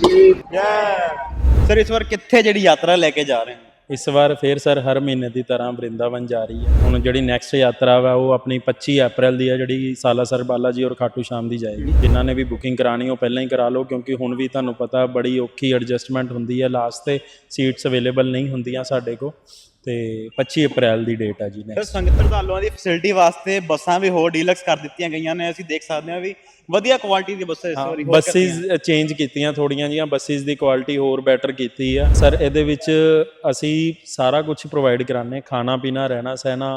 ਜੀ ਸਰ ਇਸ ਵਾਰ ਕਿੱਥੇ ਜਿਹੜੀ ਯਾਤਰਾ ਲੈ ਕੇ ਜਾ ਰਹੇ ਹੋ? ਇਸ ਵਾਰ ਫੇਰ ਸਰ ਹਰ ਮਹੀਨੇ ਦੀ ਤਰ੍ਹਾਂ ਬ੍ਰਿੰਦਾਵਨ ਜਾ ਰਹੀ ਹੈ। ਹੁਣ ਜਿਹੜੀ ਨੈਕਸਟ ਯਾਤਰਾ ਵਾ, ਉਹ ਆਪਣੀ 25 ਅਪ੍ਰੈਲ ਦੀ ਹੈ ਜਿਹੜੀ ਸਾਲਾਸਰ ਬਾਲਾਜੀ ਔਰ ਖਾਟੂ ਸ਼ਾਮ ਦੀ ਜਾਏਗੀ। ਜਿਨ੍ਹਾਂ ਨੇ ਵੀ ਬੁਕਿੰਗ ਕਰਾਣੀ ਉਹ ਪਹਿਲਾਂ ਹੀ ਕਰਾ ਲਓ, ਕਿਉਂਕਿ ਹੁਣ ਵੀ ਤੁਹਾਨੂੰ ਪਤਾ ਬੜੀ ਔਖੀ ਐਡਜਸਟਮੈਂਟ ਹੁੰਦੀ ਹੈ। ਲਾਸਟ ਤੇ ਸੀਟਸ ਅਵੇਲੇਬਲ ਨਹੀਂ ਹੁੰਦੀਆਂ ਸਾਡੇ ਕੋਲ। ਤੇ 25 ਅਪ੍ਰੈਲ ਦੀ ਡੇਟ ਹੈ ਜੀ ਸਰ। ਸੰਗਤ ਸ਼ਰਧਾਲੂਆਂ ਦੀ ਫੈਸਿਲਿਟੀ ਵਾਸਤੇ ਬੱਸਾਂ ਵੀ ਹੋਰ ਡੀਲਕਸ ਕਰ ਦਿੱਤੀਆਂ ਗਈਆਂ ਨੇ। ਅਸੀਂ ਦੇਖ ਸਕਦੇ ਹਾਂ ਵੀ ਵਧੀਆ ਕੁਆਲਿਟੀ ਦੀ ਬੱਸਾਂ ਇਸ ਵਾਰੀ ਹੋਰ ਬੱਸਿਸ ਚੇਂਜ ਕੀਤੀਆਂ ਥੋੜੀਆਂ ਜੀਆਂ ਬੱਸਿਸ ਦੀ ਕੁਆਲਿਟੀ ਹੋਰ ਬੈਟਰ ਕੀਤੀ ਆ। ਸਰ ਇਹਦੇ ਵਿੱਚ ਅਸੀਂ ਸਾਰਾ ਕੁਝ ਪ੍ਰੋਵਾਈਡ ਕਰਾਨੇ ਖਾਣਾ ਪੀਣਾ ਰਹਿਣਾ ਸਹਿਣਾ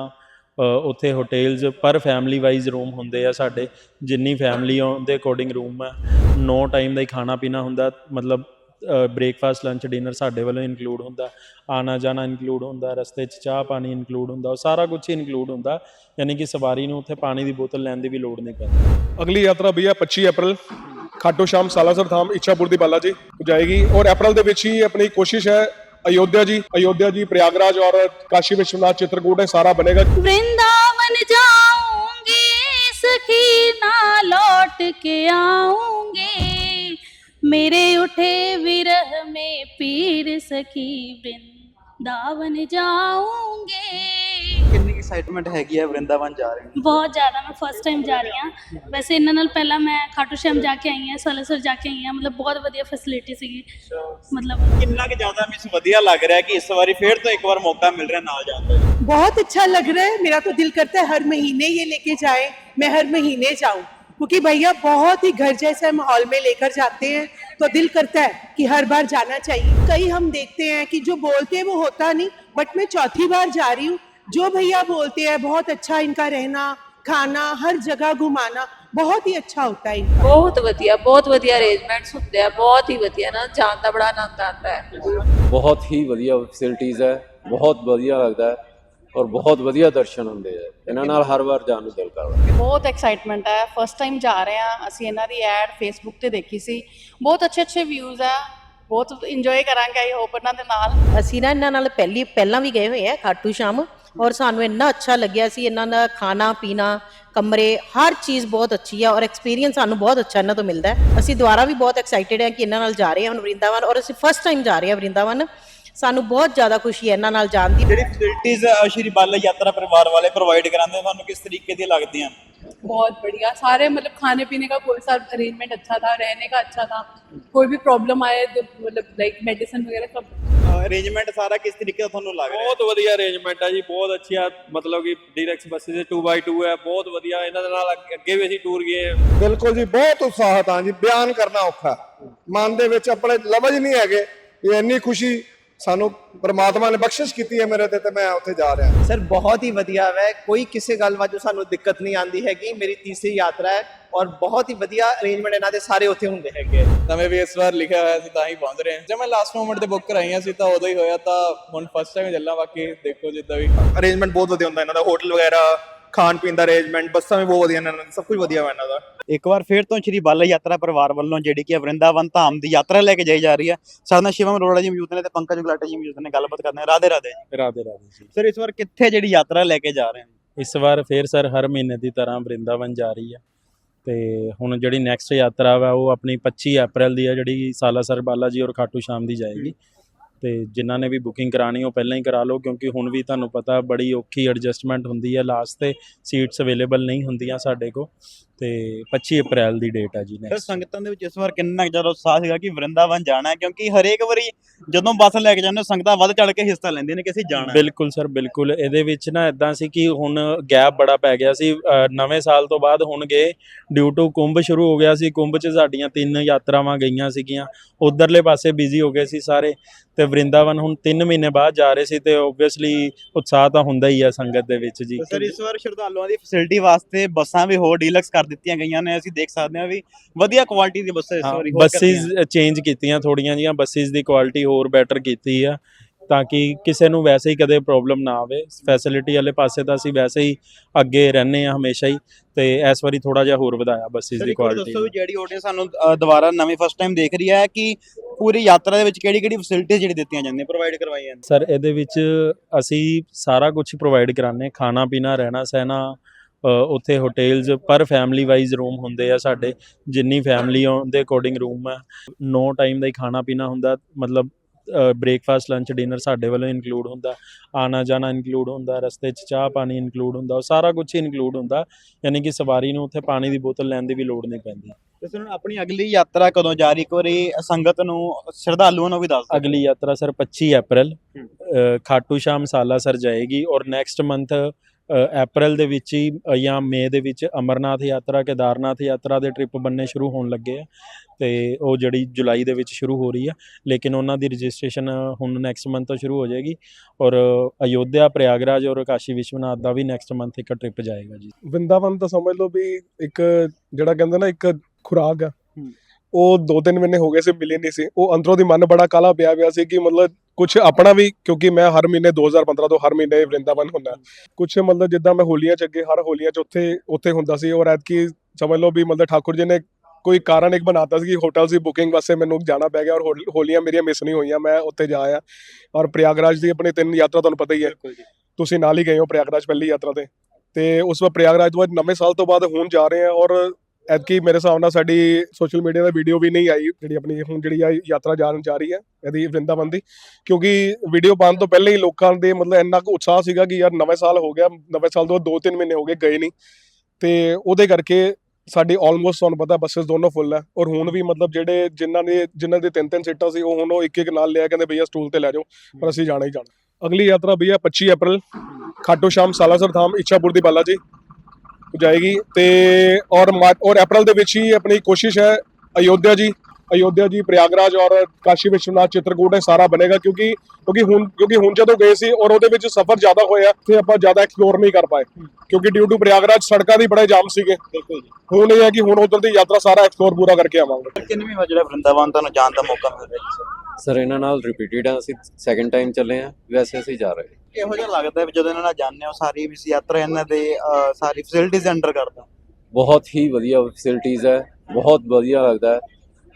ਅ, ਉੱਥੇ ਹੋਟਲਸ ਪਰ ਫੈਮਿਲੀ ਵਾਈਜ਼ ਰੂਮ ਹੁੰਦੇ ਆ ਸਾਡੇ। ਜਿੰਨੀ ਫੈਮਿਲੀ ਉਹਦੇ ਅਕੋਰਡਿੰਗ ਰੂਮ ਹੈ ਨੋ ਟਾਈਮ ਦਾ ਹੀ ਖਾਣਾ ਪੀਣਾ ਹੁੰਦਾ। ਮਤਲਬ ਬ੍ਰੇਕਫਾਸਟ ਲੰਚ ਡਿਨਰ ਸਾਡੇ ਵੱਲੋਂ ਇਨਕਲੂਡ ਹੁੰਦਾ ਆਣਾ ਜਾਣਾ ਇਨਕਲੂਡ ਹੁੰਦਾ ਰਸਤੇ 'ਚ ਚਾਹ ਪਾਣੀ ਇਨਕਲੂਡ ਹੁੰਦਾ ਉਹ ਸਾਰਾ ਕੁਝ ਇਨਕਲੂਡ ਹੁੰਦਾ ਯਾਨੀ ਕਿ ਸਵਾਰੀ ਨੂੰ ਉੱਥੇ ਪਾਣੀ ਦੀ ਬੋਤਲ ਲੈਣ ਦੀ ਵੀ ਲੋੜ ਨਹੀਂ ਪੈਂਦੀ अगली यात्रा भैया 25 अप्रैल खाटू श्याम सालासर धाम इच्छापुर दी बालाजी को जाएगी और अप्रैल ਦੇ ਵਿੱਚ ਹੀ ਆਪਣੀ ਕੋਸ਼ਿਸ਼ ਹੈ ਅਯੋਧਿਆ ਜੀ ਅਯੋਧਿਆ ਜੀ ਪ੍ਰਯਾਗਰਾਜ ਔਰ ਕਾਸ਼ੀ ਵਿਸ਼ਵਨਾਥ ਚਿੱਤਰਕੂਟ ਇਹ ਸਾਰਾ ਬਣੇਗਾ वृंदावन जाऊंगी सखी ना लौट के आऊंगी मेरे उठे विरह में पीर सखी वृंदावन जाऊंगी ਕਿੰਨੀ ਐਕਸਾਈਟਮੈਂਟ ਹੈਗੀ ਹੈ ਵਰਿੰਦਾਵਨ ਜਾ ਰਹੇ ਹੋ ਬਹੁਤ ਜ਼ਿਆਦਾ ਮੈਂ ਫਸਟ ਟਾਈਮ ਜਾ ਰਹੀ ਹਾਂ ਵੈਸੇ ਇਹਨਾਂ ਨਾਲ ਪਹਿਲਾਂ ਮੈਂ ਖਾਟੂ ਸ਼ਾਮ ਜਾ ਕੇ ਆਈ ਹਾਂ ਸਾਲਾਸਰ ਜਾ ਕੇ ਆਈ ਹਾਂ ਮਤਲਬ ਬਹੁਤ ਵਧੀਆ ਫੈਸਿਲਿਟੀ ਸੀਗੀ ਮਤਲਬ ਕਿੰਨਾ ਕਿ ਜ਼ਿਆਦਾ ਮਿਸ ਵਧੀਆ ਲੱਗ ਰਿਹਾ ਕਿ ਇਸ ਵਾਰੀ ਫੇਰ ਤੋਂ ਇੱਕ ਵਾਰ ਮੌਕਾ ਮਿਲ ਰਿਹਾ ਨਾਲ ਜਾਣ ਦਾ बहुत अच्छा लग रहा है मेरा तो दिल करता है हर महीने ये लेके जाए मैं हर महीने जाऊं क्योंकि भैया बहुत ही घर जैसा माहौल में लेकर जाते हैं तो दिल करता है कि हर बार जाना चाहिए कई हम देखते हैं कि जो बोलते हैं वो होता नहीं बट मैं चौथी बार जा रही हूँ जो भैया बोलते हैं बहुत अच्छा इनका रहना खाना हर जगह घुमाना बहुत ही अच्छा होता है इनका ਬਹੁਤ ਵਧੀਆ ਬਹੁਤ ਵਧੀਆ ਅਰੇਂਜਮੈਂਟਸ ਹੁੰਦੇ ਆ ਬਹੁਤ ਹੀ ਵਧੀਆ ਨਾ ਜਾਣ ਦਾ ਬੜਾ ਆਨੰਦ ਆਉਂਦਾ ਹੈ ਬਹੁਤ ਹੀ ਵਧੀਆ ਫੈਸਿਲਿਟੀਆਂ ਹੈ ਬਹੁਤ ਵਧੀਆ ਲੱਗਦਾ ਹੈ ਔਰ ਬਹੁਤ ਵਧੀਆ ਦਰਸ਼ਨ ਹੁੰਦੇ ਆ। ਇਹਨਾਂ ਨਾਲ ਹਰ ਵਾਰ ਜਾਣ ਨੂੰ ਦਿਲ ਕਰਦਾ। ਬਹੁਤ ਐਕਸਾਈਟਮੈਂਟ ਹੈ। ਫਸਟ ਟਾਈਮ ਜਾ ਰਹੇ ਹਾਂ। ਅਸੀਂ ਇਹਨਾਂ ਦੀ ਐਡ ਫੇਸਬੁੱਕ ਤੇ ਦੇਖੀ ਸੀ। ਬਹੁਤ ਅੱਛੇ ਅੱਛੇ ਵਿਊਜ਼ ਆ। ਬਹੁਤ ਇੰਜੋਏ ਕਰਾਂਗੇ ਆਈ ਹੋਪ ਇਹਨਾਂ ਦੇ ਨਾਲ। ਅਸੀਂ ਨਾ ਇਹਨਾਂ ਨਾਲ ਪਹਿਲੀ ਪਹਿਲਾਂ ਵੀ ਗਏ ਹੋਏ ਆ ਖਾਟੂ ਸ਼ਾਮ। ਔਰ ਸਾਨੂੰ ਇੰਨਾ ਅੱਛਾ ਲੱਗਿਆ ਸੀ ਇਹਨਾਂ ਦਾ ਖਾਣਾ ਪੀਣਾ ਕਮਰੇ ਹਰ ਚੀਜ਼ ਬਹੁਤ ਅੱਛੀ ਆ। ਔਰ ਐਕਸਪੀਰੀਅੰਸ ਸਾਨੂੰ ਬਹੁਤ ਅੱਛਾ ਇਹਨਾਂ ਤੋਂ ਮਿਲਦਾ ਹੈ। ਅਸੀਂ ਦੁਬਾਰਾ ਵੀ ਬਹੁਤ ਐਕਸਾਈਟਿਡ ਹਾਂ ਕਿ ਇਹਨਾਂ ਨਾਲ ਜਾ ਰਹੇ ਹਾਂ ਹੁਣ ਵਰਿੰਦਾਵਨ। ਔਰ ਅਸੀਂ ਫਸਟ ਟਾਈਮ ਜਾ ਰਹੇ ਹਾਂ ਵਰਿੰਦਾਵਨ। ਸਾਨੂੰ ਬਹੁਤ ਜ਼ਿਆਦਾ ਖੁਸ਼ੀ ਹੈ ਇਹਨਾਂ ਨਾਲ ਜਾਣ ਦੀ ਜਿਹੜੀ ਫੈਸਿਲਿਟੀਆਂ ਸ਼੍ਰੀ ਬਾਲਾ ਯਾਤਰਾ ਪਰਿਵਾਰ ਵਾਲੇ ਪ੍ਰੋਵਾਈਡ ਕਰਾਉਂਦੇ ਤੁਹਾਨੂੰ ਕਿਸ ਤਰੀਕੇ ਦੀ ਲੱਗਦੀਆਂ बहुत बढ़िया सारे मतलब खाने पीने का कोई सा अरेंजमेंट अच्छा था रहने का अच्छा था कोई भी प्रॉब्लम आए तो मतलब लाइक मेडिसिन वगैरह सब ਅਰੇਂਜਮੈਂਟ ਸਾਰਾ ਕਿਸ ਤਰੀਕੇ ਦਾ ਤੁਹਾਨੂੰ ਲੱਗ ਰਿਹਾ ਬਹੁਤ ਵਧੀਆ ਅਰੇਂਜਮੈਂਟ ਹੈ ਜੀ ਬਹੁਤ ਅੱਛਾ ਮਤਲਬ ਕਿ ਡੀਲੈਕਸ ਬੱਸਿਸ 2x2 ਹੈ ਬਹੁਤ ਵਧੀਆ ਇਹਨਾਂ ਦੇ ਨਾਲ ਅੱਗੇ- ਅੱਗੇ ਵੀ ਅਸੀਂ ਟੂਰ ਗਏ ਹਾਂ ਬਿਲਕੁਲ ਜੀ ਬਹੁਤ ਉਤਸ਼ਾਹਤ ਹਾਂ ਜੀ ਬਿਆਨ ਕਰਨਾ ਔਖਾ ਮਨ ਦੇ ਵਿੱਚ ਆਪਣੇ ਲਫ਼ਜ਼ ਨਹੀਂ ਹੈਗੇ ਇਹ ਇੰਨੀ ਖੁਸ਼ੀ ਸਾਨੂੰ ਪ੍ਰਮਾਤਮਾ ਨੇ ਬਖਸ਼ਿਸ਼ ਕੀਤੀ ਹੈ ਮੇਰੇ ਤੇ ਤੇ ਮੈਂ ਉੱਥੇ ਜਾ ਰਿਹਾ ਸਰ ਬਹੁਤ ਹੀ ਵਧੀਆ ਹੈ ਕੋਈ ਕਿਸੇ ਗੱਲ ਵਜੋਂ ਸਾਨੂੰ ਦਿੱਕਤ ਨਹੀਂ ਆਂਦੀ ਹੈਗੀ। ਮੇਰੀ ਤੀਸਰੀ ਯਾਤਰਾ ਹੈ ਔਰ ਬਹੁਤ ਹੀ ਵਧੀਆ ਅਰੇਂਜਮੈਂਟ ਇਹਨਾਂ ਦੇ ਸਾਰੇ ਉੱਥੇ ਹੁੰਦੇ ਹੈਗੇ ਨਵੇਂ ਵੀ ਇਸ ਵਾਰ ਲਿਖਿਆ ਹੋਇਆ ਸੀ ਤਾਂ ਹੀ ਪਹੁੰਚ ਰਹੇ ਹਾਂ। ਜੇ ਮੈਂ ਲਾਸਟ ਮੋਮੈਂਟ ਤੇ ਬੁੱਕ ਕਰਾਈਆਂ ਸੀ ਤਾਂ ਉਦੋਂ ਹੀ ਹੋਇਆ ਤਾਂ ਹੁਣ ਫਸਟ ਟਾਈਮ ਚੱਲਾਂ। ਬਾਕੀ ਦੇਖੋ ਜਿੱਦਾਂ ਵੀ ਅਰੇਂਜਮੈਂਟ ਬਹੁਤ ਵਧੀਆ ਹੁੰਦਾ ਇਹਨਾਂ ਦਾ। ਹੋਟਲ ਵਗੈਰਾ ਖਾਣ ਪੀਣ ਦਾ ਅਰੇਂਜਮੈਂਟ ਬੱਸਾਂ ਵੀ ਬਹੁਤ ਵਧੀਆ ਨੇ ਇਹਨਾਂ ਦੀ ਸਭ ਕੁਝ ਵਧੀਆ ਵਾ ਇਹਨਾਂ ਦਾ। ਇੱਕ ਵਾਰ ਫੇਰ ਤੋਂ ਸ਼੍ਰੀ ਬਾਲਾ ਯਾਤਰਾ ਪਰਿਵਾਰ ਵੱਲੋਂ ਜਿਹੜੀ ਕਿ ਵਰਿੰਦਾਵਨ ਧਾਮ ਦੀ ਯਾਤਰਾ ਲੈ ਕੇ ਜਾਈ ਜਾ ਰਹੀ ਹੈ। ਸਾਡਾ ਸ਼ਿਵਮ ਅਰੋੜਾ ਜੀ ਮੌਜੂਦ ਨੇ ਤੇ ਪੰਕਜ ਗੁਲਾਟੀ ਜੀ ਮੌਜੂਦ ਨੇ ਗੱਲਬਾਤ ਕਰਦੇ ਹਾਂ। ਰਾਧੇ ਰਾਧੇ ਜੀ। ਰਾਧੇ ਰਾਧੇ ਜੀ। ਸਰ ਇਸ ਵਾਰ ਕਿੱਥੇ ਜਿਹੜੀ ਯਾਤਰਾ ਲੈ ਕੇ ਜਾ ਰਹੇ ਹੋ? ਇਸ ਵਾਰ ਫੇਰ ਸਰ ਹਰ ਮਹੀਨੇ ਦੀ ਤਰ੍ਹਾਂ ਬ੍ਰਿੰਦਾਵਨ ਜਾ ਰਹੀ ਹੈ। ਤੇ ਹੁਣ ਜਿਹੜੀ ਨੈਕਸਟ ਯਾਤਰਾ ਵਾ ਉਹ ਆਪਣੀ 25 ਅਪ੍ਰੈਲ ਦੀ ਹੈ ਜਿਹੜੀ ਸਾਲਾਸਰ ਬਾਲਾਜੀ ਔਰ ਖਾਟੂ ਸ਼ਾਮ ਦੀ ਜਾਏਗੀ। ਤੇ ਜਿਨ੍ਹਾਂ ਨੇ ਵੀ ਬੁਕਿੰਗ ਕਰਾਣੀ ਉਹ ਪਹਿਲਾਂ ਹੀ ਕਰਾ ਲਓ, ਕਿਉਂਕਿ ਹੁਣ ਵੀ ਤੁਹਾਨੂੰ ਪਤਾ ਬੜੀ ਔਖੀ ਐਡਜਸਟਮੈਂਟ ਹੁੰਦੀ ਹੈ ਲਾਸਟ ਤੇ ਸੀਟਸ ਅਵੇਲੇਬਲ ਨਹੀਂ ਹੁੰਦੀਆਂ ਸਾਡੇ ਕੋਲ। ਤੇ 25 ਅਪ੍ਰੈਲ ਦੀ ਡੇਟ ਹੈ ਜੀ ਸਰ ਨੈਕਸਟ ਸੰਗਤਾਂ ਦੇ ਵਿੱਚ ਇਸ ਵਾਰ ਕਿੰਨਾ ਕੁ ਜ਼ਿਆਦਾ ਉਤਸ਼ਾਹ ਸੀਗਾ ਕਿ ਵਰਿੰਦਾਵਨ ਜਾਣਾ ਹੈ ਕਿਉਂਕਿ ਹਰੇਕ ਵਾਰੀ ਜਦੋਂ ਬੱਸ ਲੈ ਕੇ ਜਾਂਦੇ ਹੋ, ਸੰਗਤਾਂ ਵੱਧ ਚੜ ਕੇ ਹਿੱਸਾ ਲੈਂਦੀਆਂ ਨੇ ਕਿ ਅਸੀਂ ਜਾਣਾ ਹੈ। ਬਿਲਕੁਲ ਸਰ ਬਿਲਕੁਲ। ਇਹਦੇ ਵਿੱਚ ਨਾ ਇਦਾਂ ਸੀ ਕਿ ਹੁਣ ਗੈਪ ਬੜਾ ਪੈ ਗਿਆ ਸੀ। ਅ, ਨਵੇਂ ਸਾਲ ਤੋਂ ਬਾਅਦ ਹੁਣ ਗਏ। ਡਿਊ ਟੂ ਕੁੰਭ ਸ਼ੁਰੂ ਹੋ ਗਿਆ ਸੀ। ਕੁੰਭ 'ਚ ਸਾਡੀਆਂ ਤਿੰਨ ਯਾਤਰਾਵਾਂ ਗਈਆਂ ਸੀਗੀਆਂ। ਉਧਰਲੇ ਪਾਸੇ ਬਿਜ਼ੀ ਹੋ ਗਏ ਸੀ ਸਾਰੇ। ਤੇ ਵਰਿੰਦਾਵਨ ਹੁਣ 3 ਮਹੀਨੇ ਬਾਅਦ ਜਾ ਰਹੇ ਸੀ ਤੇ ਓਬਵੀਅਸਲੀ ਉਤਸ਼ਾਹ ਤਾਂ ਹੁੰਦਾ ਹੀ ਹੈ ਸੰਗਤ ਦੇ ਵਿੱਚ ਜੀ। ਤੇ ਸਰ ਇਸ ਵਾਰ ਸ਼ਰਧਾਲੂਆਂ ਦੀ ਫੈਸਿਲਿਟੀ ਵਾਸਤੇ ਬੱਸਾਂ ਵੀ ਹੋਰ ਡੀਲਕਸ ਕਰ ਦਿੱਤੀਆਂ ਗਈਆਂ ਨੇ ਅਸੀਂ ਦੇਖ ਸਕਦੇ ਹਾਂ ਵੀ ਵਧੀਆ ਕੁਆਲਿਟੀ ਦੀ ਬੱਸਾਂ ਇਸ ਵਾਰੀ ਬੱਸਿਸ ਚੇਂਜ ਕੀਤੀਆਂ ਥੋੜੀਆਂ ਜੀਆਂ ਬੱਸਿਸ ਦੀ ਕੁਆਲਿਟੀ ਹੋਰ ਬੈਟਰ ਕੀਤੀ ਆ ਤਾਂ ਕਿ ਕਿਸੇ ਨੂੰ ਵੈਸੇ ਹੀ ਕਦੇ ਪ੍ਰੋਬਲਮ ਨਾ ਆਵੇ। ਫੈਸਿਲਿਟੀ ਵਾਲੇ ਪਾਸੇ ਤਾਂ ਅਸੀਂ ਵੈਸੇ ਹੀ ਅੱਗੇ ਰਹਿੰਦੇ ਆ ਹਮੇਸ਼ਾ ਹੀ ਤੇ ਇਸ ਵਾਰੀ ਥੋੜਾ ਜਿਹਾ ਹੋਰ ਵਧਾਇਆ ਬੱਸਿਸ ਦੀ ਕੁਆਲਿਟੀ ਦੱਸੋ ਜਿਹੜੀ ਆਡੀਅנס ਸਾਨੂੰ ਦੁਬਾਰਾ ਨਵੀਂ ਫਸਟ ਟਾਈਮ ਦੇਖ ਰਹੀ ਹੈ ਕਿ ਪੂਰੀ ਯਾਤਰਾ ਦੇ ਵਿੱਚ ਕਿਹੜੀ ਕਿਹੜੀ ਫੈਸਿਲਿਟੀ ਜਿਹੜੀ ਦਿੱਤੀਆਂ ਜਾਂਦੀਆਂ ਪ੍ਰੋਵਾਈਡ ਕਰਵਾਈਆਂ ਜਾਂਦੀਆਂ ਸਰ ਇਹਦੇ ਵਿੱਚ ਅਸੀਂ ਸਾਰਾ ਕੁਝ ਪ੍ਰੋਵਾਈਡ ਕਰਾਨੇ ਖਾਣਾ ਪੀਣਾ ਰਹਿਣਾ ਸਹਿਣਾ ਉੱਥੇ ਹੋਟੇਲਸ ਪਰ ਫੈਮਿਲੀ ਵਾਈਜ਼ ਰੂਮ ਹੁੰਦੇ ਆ ਸਾਡੇ ਜਿੰਨੀ ਫੈਮਿਲੀ ਉਹਦੇ ਅਕੋਰਡਿੰਗ ਰੂਮ ਹੈ ਨੋ ਟਾਈਮ ਦਾ ਹੀ ਖਾਣਾ ਪੀਣਾ ਹੁੰਦਾ ਮਤਲਬ ਬ੍ਰੇਕਫਾਸਟ ਲੰਚ ਡਿਨਰ ਸਾਡੇ ਵੱਲੋਂ ਇਨਕਲੂਡ ਹੁੰਦਾ। ਆਣਾ ਜਾਣਾ ਇਨਕਲੂਡ ਹੁੰਦਾ ਰਸਤੇ 'ਚ ਚਾਹ ਪਾਣੀ ਇਨਕਲੂਡ ਹੁੰਦਾ ਉਹ ਸਾਰਾ ਕੁਝ ਇਨਕਲੂਡ ਹੁੰਦਾ। ਯਾਨੀ ਕਿ ਸਵਾਰੀ ਨੂੰ ਉੱਥੇ ਪਾਣੀ ਦੀ ਬੋਤਲ ਲੈਣ ਦੀ ਵੀ ਲੋੜ ਨਹੀਂ ਪੈਂਦੀ। ਤੁਸੀਂ ਹੁਣ ਆਪਣੀ ਅਗਲੀ ਯਾਤਰਾ ਕਦੋਂ ਜਾ ਰਹੀ ਇੱਕ ਵਾਰੀ ਸੰਗਤ ਨੂੰ ਸ਼ਰਧਾਲੂਆਂ ਨੂੰ ਵੀ ਦੱਸ ਦਿਓ। ਅਗਲੀ ਯਾਤਰਾ ਸਰ 25 ਅਪ੍ਰੈਲ ਖਾਟੂ ਸ਼ਾਮ ਸਾਲਾਸਰ ਜਾਏਗੀ ਔਰ ਨੈਕਸਟ ਮੰਥ ਅਪ੍ਰੈਲ ਦੇ ਵਿੱਚ ਹੀ ਜਾਂ ਮਈ ਦੇ ਵਿੱਚ ਅਮਰਨਾਥ ਯਾਤਰਾ ਕੇਦਾਰਨਾਥ ਯਾਤਰਾ ਦੇ ਟ੍ਰਿਪ ਬੰਨੇ ਸ਼ੁਰੂ ਹੋਣ ਲੱਗੇ ਆ। ਤੇ ਉਹ ਜਿਹੜੀ ਜੁਲਾਈ ਦੇ ਵਿੱਚ ਸ਼ੁਰੂ ਹੋ ਰਹੀ ਆ। ਲੇਕਿਨ ਉਹਨਾਂ ਦੀ ਰਜਿਸਟ੍ਰੇਸ਼ਨ ਹੁਣ ਨੈਕਸਟ ਮੰਥ ਤੋਂ ਸ਼ੁਰੂ ਹੋ ਜਾਏਗੀ। ਔਰ ਅਯੋਧਿਆ ਪ੍ਰਯਾਗਰਾਜ ਔਰ ਕਾਸ਼ੀ ਵਿਸ਼ਵਨਾਥ ਦਾ ਵੀ ਨੈਕਸਟ ਮੰਥ ਇੱਕ ਟ੍ਰਿਪ ਜਾਏਗਾ ਜੀ। ਵਰਿੰਦਾਵਨ ਤਾਂ ਸਮਝ ਲਓ ਵੀ ਇੱਕ ਜਿਹੜਾ ਕਹਿੰਦੇ ਨਾ ਇੱਕ ਖੁਰਾਕ ਆ। ਉਹ ਦੋ ਤਿੰਨ ਮਹੀਨੇ ਹੋ ਗਏ ਸੀ ਮਿਲੀ ਨਹੀਂ ਸੀ। ਉਹ ਅੰਦਰੋਂ ਦੀ ਮਨ ਬੜਾ ਕਾਲਾ ਪਿਆ ਪਿਆ ਸੀ ਕਿ ਮਤਲਬ ਕੁਝ ਆਪਣਾ ਵੀ ਕਿਉਂਕਿ ਮੈਂ ਹਰ ਮਹੀਨੇ 2015 ਤੋਂ ਹਰ ਮਹੀਨੇ ਵਰਿੰਦਾਵਨ ਹੁੰਦਾ। ਕੁਝ ਮਤਲਬ ਜਿੱਦਾਂ ਮੈਂ ਹੋਲੀਆਂ ਚ ਅੱਗੇ ਹਰ ਹੋਲੀਆਂ ਚ ਉੱਥੇ ਉੱਥੇ ਹੁੰਦਾ ਸੀ। ਔਰ ਐਤਕੀ ਸਮਝ ਲਓ ਵੀ ਮਤਲਬ ਠਾਕੁਰ ਜੀ ਨੇ ਕੋਈ ਕਾਰਨ ਇੱਕ ਬਣਾਤਾ ਸੀ ਕਿ ਹੋਟਲ ਦੀ ਬੁਕਿੰਗ ਵਾਸਤੇ ਮੈਨੂੰ ਜਾਣਾ ਪੈ ਗਿਆ। ਔਰ ਹੋਲ- ਹੋਲੀਆਂ ਮੇਰੀਆਂ ਮਿਸ ਨਹੀਂ ਹੋਈਆਂ ਮੈਂ ਉੱਥੇ ਜਾ ਆਇਆ। ਔਰ ਪ੍ਰਯਾਗਰਾਜ ਦੀ ਆਪਣੀ ਤਿੰਨ ਯਾਤਰਾ ਤੁਹਾਨੂੰ ਪਤਾ ਹੀ ਹੈ। ਤੁਸੀਂ ਨਾਲ ਹੀ ਗਏ ਹੋ ਪ੍ਰਯਾਗਰਾਜ ਪਹਿਲੀ ਯਾਤਰਾ ਤੇ। ਤੇ ਉਸ ਵਾਰ ਪ੍ਰਯਾਗਰਾਜ ਤੋਂ ਬਾਅਦ ਨਵੇਂ ਸਾਲ ਤੋਂ ਬਾਅਦ ਹੁਣ ਜਾ ਰਹੇ ਹਾਂ। ਔਰ ਐਤਕੀ ਮੇਰੇ ਹਿਸਾਬ ਨਾਲ ਸਾਡੀ ਸੋਸ਼ਲ ਮੀਡੀਆ ਦਾ ਵੀਡੀਓ ਵੀ ਨਹੀਂ ਆਈ, ਜਿਹੜੀ ਆਪਣੀ ਹੁਣ ਜਿਹੜੀ ਆ ਯਾਤਰਾ ਜਾਣ ਜਾ ਰਹੀ ਹੈ, ਇਹਦੀ ਵਰਿੰਦਾਵਨ ਦੀ। ਕਿਉਂਕਿ ਵੀਡੀਓ ਪਾਉਣ ਤੋਂ ਪਹਿਲਾਂ ਹੀ ਲੋਕਾਂ ਦੇ ਮਤਲਬ ਇੰਨਾ ਕੁ ਉਤਸ਼ਾਹ ਸੀਗਾ ਕਿ ਯਾਰ ਨਵੇਂ ਸਾਲ ਹੋ ਗਿਆ, ਨਵੇਂ ਸਾਲ ਤੋਂ 2-3 ਮਹੀਨੇ ਹੋ ਗਏ ਗਏ ਨਹੀਂ। ਤੇ ਉਹਦੇ ਕਰਕੇ ਸਾਡੀ ਆਲਮੋਸਟ ਤੁਹਾਨੂੰ ਪਤਾ ਬੱਸਸ ਦੋਨੋਂ ਫੁੱਲ ਹੈ, ਔਰ ਹੁਣ ਵੀ ਮਤਲਬ ਜਿਹੜੇ ਜਿਨ੍ਹਾਂ ਦੇ ਜਿਨ੍ਹਾਂ ਦੇ ਤਿੰਨ ਤਿੰਨ ਸੀਟਾਂ ਸੀ, ਉਹ ਹੁਣ ਉਹ ਇੱਕ ਇੱਕ ਨਾਲ ਲਿਆ ਕਹਿੰਦੇ ਭਈਆ ਸਟੂਲ ਤੇ ਲੈ ਜਾਓ, ਪਰ ਅਸੀਂ ਜਾਣਾ ਹੀ ਜਾਣਾ। ਅਗਲੀ ਯਾਤਰਾ ਭਈਆ 25 ਅਪ੍ਰੈਲ ਖਾਟੋ ਸ਼ਾਮ, ਸਾਲਾਸਰ ਧਾਮ, ਇੱਛਾਪੁਰ ਦੀ ਬਾਲਾ ਜੀ ਜਾਏਗੀ ਤੇ ਔਰ ਔਰ ਅਪ੍ਰੈਲ ਦੇ ਵਿੱਚ ਹੀ ਆਪਣੀ ਕੋਸ਼ਿਸ਼ ਹੈ ਅਯੋਧਿਆ ਜੀ ਅਯੋਧਿਆ ਜੀ ਪ੍ਰਯਾਗਰਾਜ ਔਰ ਕਾਸ਼ੀ ਵਿਸ਼ਵਨਾਥ ਚਿੱਤਰਕੂਟ ਇਹ ਸਾਰਾ ਬਣੇਗਾ ਕਿਉਂਕਿ ਕਿਉਂਕਿ ਹੁਣ ਕਿਉਂਕਿ ਹੁਣ ਜਦੋਂ ਗਏ ਸੀ ਔਰ ਉਹਦੇ ਵਿੱਚ ਸਫ਼ਰ ਜ਼ਿਆਦਾ ਹੋਇਆ ਤੇ ਆਪਾਂ ਜ਼ਿਆਦਾ ਐਕਸਪਲੋਰ ਨਹੀਂ ਕਰ ਪਾਏ ਕਿਉਂਕਿ ਡਿਊ ਟੂ ਪ੍ਰਯਾਗਰਾਜ ਸੜਕਾਂ ਦੀ ਬੜੇ ਜਾਮ ਸੀਗੇ। ਬਿਲਕੁਲ ਜੀ। ਹੁਣ ਇਹ ਹੈ ਕਿ ਹੁਣ ਉਧਰ ਦੀ ਯਾਤਰਾ ਸਾਰਾ ਐਕਸਪਲੋਰ ਪੂਰਾ ਕਰਕੇ ਆਵਾਂਗੇ। ਕਿੰਨਵੀਂ ਵਾਰ ਜਿਹੜਾ ਵਰਿੰਦਾਵਨ ਤੁਹਾਨੂੰ ਜਾਣ ਦਾ ਮੌਕਾ ਮਿਲ ਰਿਹਾ ਸਰ ਸਰ ਇਹਨਾਂ ਨਾਲ ਰਿਪੀਟਡ ਆ ਅਸੀਂ ਸੈਕੰਡ ਟਾਈਮ ਚੱਲੇ ਆ ਵੈਸੇ ਅਸੀਂ ਜਾ ਰਹੇ ਹਾਂ। ਕਿਹੋ ਜਿਹਾ ਲੱਗਦਾ ਵੀ ਜਦੋਂ ਇਹਨਾਂ ਨਾਲ ਜਾਂਦੇ ਹੋ ਸਾਰੀ ਵੀ ਯਾਤਰਾ ਇਹਨਾਂ ਦੇ ਅਹ, ਸਾਰੀ ਫੈਸਿਲਿਟੀਜ਼ ਅੰਡਰ ਕਰਦਾ ਬਹੁਤ ਹੀ ਵਧੀਆ ਫੈਸਿਲਿਟੀਜ਼ ਹੈ ਬਹੁਤ ਵਧੀਆ ਲੱਗਦਾ ਹੈ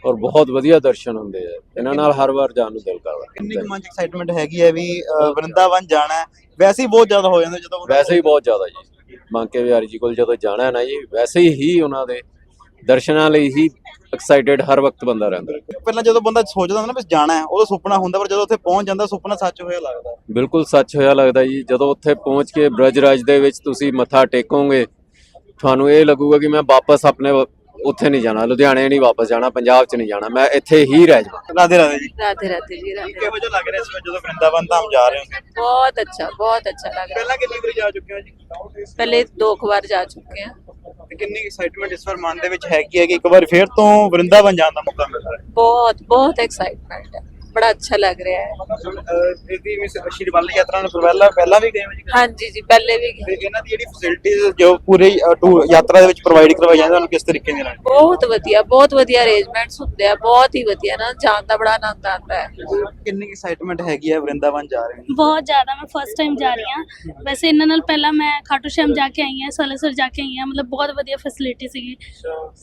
ਔਰ ਬਹੁਤ ਵਧੀਆ ਦਰਸ਼ਨ ਹੁੰਦੇ ਆ ਇਹਨਾਂ ਨਾਲ ਹਰ ਵਾਰ ਜਾਣ ਨੂੰ ਦਿਲ ਕਿੰਨੀ ਕਰਦਾ ਕੁ ਮਨ ਚ ਐਕਸਾਈਟਮੈਂਟ ਹੈਗੀ ਹੈ ਵੀ ਅਹ, ਵਰਿੰਦਾਵਨ ਜਾਣਾ ਹੈ। ਵੈਸੇ ਹੀ ਬਹੁਤ ਜ਼ਿਆਦਾ ਹੋ ਜਾਂਦਾ ਜਦੋਂ ਵੈਸੇ ਹੀ ਬਹੁਤ ਜ਼ਿਆਦਾ ਜੀ। ਬਾਂਕੇ ਬਿਹਾਰੀ ਜੀ ਕੋਲ ਜਦੋਂ ਜਾਣਾ ਹੈ ਨਾ ਜੀ ਵੈਸੇ ਹੀ ਉਹਨਾਂ ਦੇ ਦਰਸ਼ਨਾਂ ਲਈ ਹੀ ਐਕਸਾਈਟਡ ਹਰ ਵਕਤ ਬੰਦਾ ਰਹਿੰਦਾ। ਪਹਿਲਾਂ ਜਦੋਂ ਬੰਦਾ ਸੋਚਦਾ ਹੁੰਦਾ ਨਾ ਵੀ ਜਾਣਾ ਹੈ ਉਹਦਾ ਸੁਪਨਾ ਹੁੰਦਾ ਪਰ ਜਦੋਂ ਉੱਥੇ ਪਹੁੰਚ ਜਾਂਦਾ ਸੁਪਨਾ ਸੱਚ ਹੋਇਆ ਲੱਗਦਾ। ਬਿਲਕੁਲ ਸੱਚ ਹੋਇਆ ਲੱਗਦਾ ਜੀ। ਜਦੋਂ ਉੱਥੇ ਪਹੁੰਚ ਕੇ ਬ੍ਰਜਰਾਜ ਦੇ ਵਿੱਚ ਤੁਸੀਂ ਮੱਥਾ ਟੇਕੋਗੇ ਤੁਹਾਨੂੰ ਇਹ ਲੱਗੂਗਾ ਕਿ ਮੈਂ ਵਾਪਸ ਆਪਣੇ ਉੱਥੇ ਨਹੀਂ ਜਾਣਾ ਲੁਧਿਆਣੇ ਨਹੀਂ ਵਾਪਸ ਜਾਣਾ ਪੰਜਾਬ 'ਚ ਨਹੀਂ ਜਾਣਾ ਮੈਂ ਇੱਥੇ ਹੀ ਰਹਿ ਜਾਵਾਂ। ਰਾਧੇ ਰਾਧੇ ਜੀ। ਰਾਧੇ ਰਾਧੇ ਜੀ ਕਿਹੋ ਜਿਹਾ ਲੱਗ ਰਿਹਾ ਸੀ ਜਦੋਂ ਵਰਿੰਦਾਵਨ ਧਾਮ ਜਾ ਰਹੇ ਹੋ? ਬਹੁਤ ਅੱਛਾ ਬਹੁਤ ਅੱਛਾ ਲੱਗ ਰਿਹਾ। ਪਹਿਲਾਂ ਕਿੰਨੀ ਵਾਰ ਜਾ ਚੁੱਕੇ ਹੋ ਜੀ? ਪਹਿਲੇ ਦੋ ਵਾਰ ਜਾ ਚੁੱਕੇ ਹਾਂ। ਕਿੰਨੀ ਐਕਸਾਈਟਮੈਂਟ ਇਸ ਵਾਰ ਮਨ ਦੇ ਵਿੱਚ ਹੈ ਕਿ ਇੱਕ ਵਾਰ ਫੇਰ ਤੋਂ ਵਰਿੰਦਾਵਨ ਜਾਣ ਦਾ ਮੌਕਾ ਮਿਲ ਹੈ। ਬਹੁਤ ਬਹੁਤ ਐਕਸਾਈਟਮੈਂਟ ਹੈ। बड़ा अच्छा लग रहा है ਹੈ ਇਹਦੀ ਮਿਸ ਸ਼੍ਰੀ ਬੱਲ ਯਾਤਰਾ ਨੂੰ ਪਹਿਲਾਂ ਪਹਿਲਾਂ ਵੀ ਗਏ ਹੋ ਜੀ हाँ जी जी पहले भी ਤੇ ਇਹਨਾਂ ਦੀ ਜਿਹੜੀ ਫੈਸਿਲਿਟੀਜ਼ ਜੋ ਪੂਰੇ ਟੂਰ ਯਾਤਰਾ ਦੇ ਵਿੱਚ ਪ੍ਰੋਵਾਈਡ ਕਰਵਾਈ ਜਾਂਦੀ ਤੁਹਾਨੂੰ ਕਿਸ ਤਰੀਕੇ ਦੀ ਲੱਗਦੀ ਬਹੁਤ ਵਧੀਆ ਬਹੁਤ ਵਧੀਆ ਅਰੇਂਜਮੈਂਟਸ ਹੁੰਦੇ ਆ ਬਹੁਤ ਹੀ ਵਧੀਆ ਨਾ ਜਾਣ ਦਾ ਬੜਾ ਆਨੰਦ ਆਉਂਦਾ ਹੈ ਕਿੰਨੀ ਐਕਸਾਈਟਮੈਂਟ ਹੈਗੀ ਹੈ ਵਰਿੰਦਾਵਨ ਜਾ ਰਹੇ ਹੋ ਬਹੁਤ ਜ਼ਿਆਦਾ ਮੈਂ ਫਸਟ ਟਾਈਮ ਜਾ ਰਹੀ ਹਾਂ ਵੈਸੇ ਇਹਨਾਂ ਨਾਲ ਪਹਿਲਾਂ ਮੈਂ ਖਾਟੂ ਸ਼ਾਮ ਜਾ ਕੇ ਆਈ ਹਾਂ ਸਾਲਾਸਰ ਜਾ ਕੇ ਆਈ ਹਾਂ ਮਤਲਬ ਬਹੁਤ ਵਧੀਆ ਫੈਸਿਲਿਟੀ ਸੀਗੀ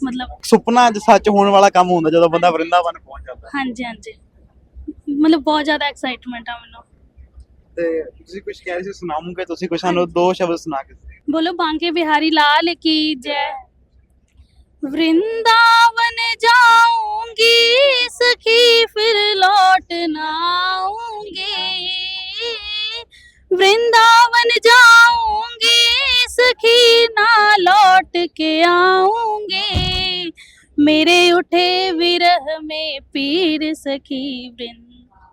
ਮਤਲਬ ਸੁਪਨਾ ਅੱਜ ਸੱਚ ਹੋਣ ਵਾਲਾ ਕੰਮ ਹੁੰਦਾ ਜਦੋਂ ਬੰਦਾ ਵਰਿੰਦਾਵਨ ਪਹੁੰਚ ਜਾਂਦਾ ਹਾਂਜੀ ਹਾਂਜੀ ਮਤਲਬ ਬਹੁਤ ਜ਼ਿਆਦਾ ਐਕਸਾਈਟਮੈਂਟ ਆ ਮੈਨੂੰ ਤੇ ਤੁਸੀਂ ਕੁਝ ਕਹਿ ਰਹੇ ਸੀ ਸੁਣਾਉਂਗੇ ਤੁਸੀਂ ਕੁਝ ਸਾਨੂੰ ਦੋ ਸ਼ਬਦ ਸੁਣਾ ਕੇ बोलो बांके बिहारी लाल की जय वृंदावन जाऊंगी सखी फिर लौट ना आऊंगी वृंदावन जाऊंगी सखी ना लौट के आऊंगी मेरे उठे विरह में पीर सखी